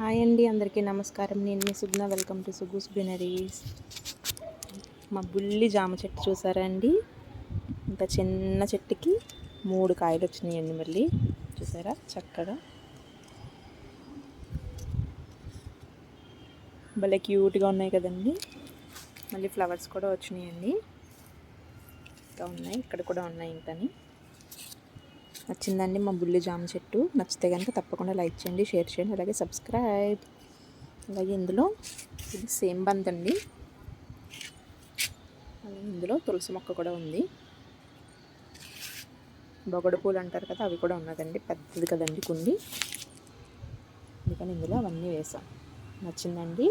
Hi అండి అందరికీ నమస్కారం. నేను మీ సుగ్న వెల్కమ్ టు సుగుస్ బినరీస్. మా బుల్లి జామ చెట్టు చూసారా అండి? ఇంత చిన్న చెట్టుకి మూడు కాయలు వచ్చినాయండి మళ్ళీ. చూసారా? చక్కగా. భలే క్యూట్గా ఉన్నాయి కదండి. మళ్ళీ ఫ్లవర్స్ కూడా వచ్చినాయండి. ఇంకా ఉన్నాయి ఇక్కడ కూడా ఉన్నాయి ఇంకని. నచ్చిందండి మా బుల్లి జామ చెట్టు. నచ్చితే కనుక తప్పకుండా లైక్ చేయండి షేర్ చేయండి అలాగే సబ్స్క్రైబ్. అలాగే ఇందులో ఇది సేమ్ బంత్ అండి. అలాగే ఇందులో తులసి మొక్క కూడా ఉంది. బొగడు పూలు అంటారు కదా అవి కూడా ఉన్నదండి. పెద్దది కదండి కుండి. అందుకని ఇందులో అవన్నీ వేసాం. నచ్చిందండి?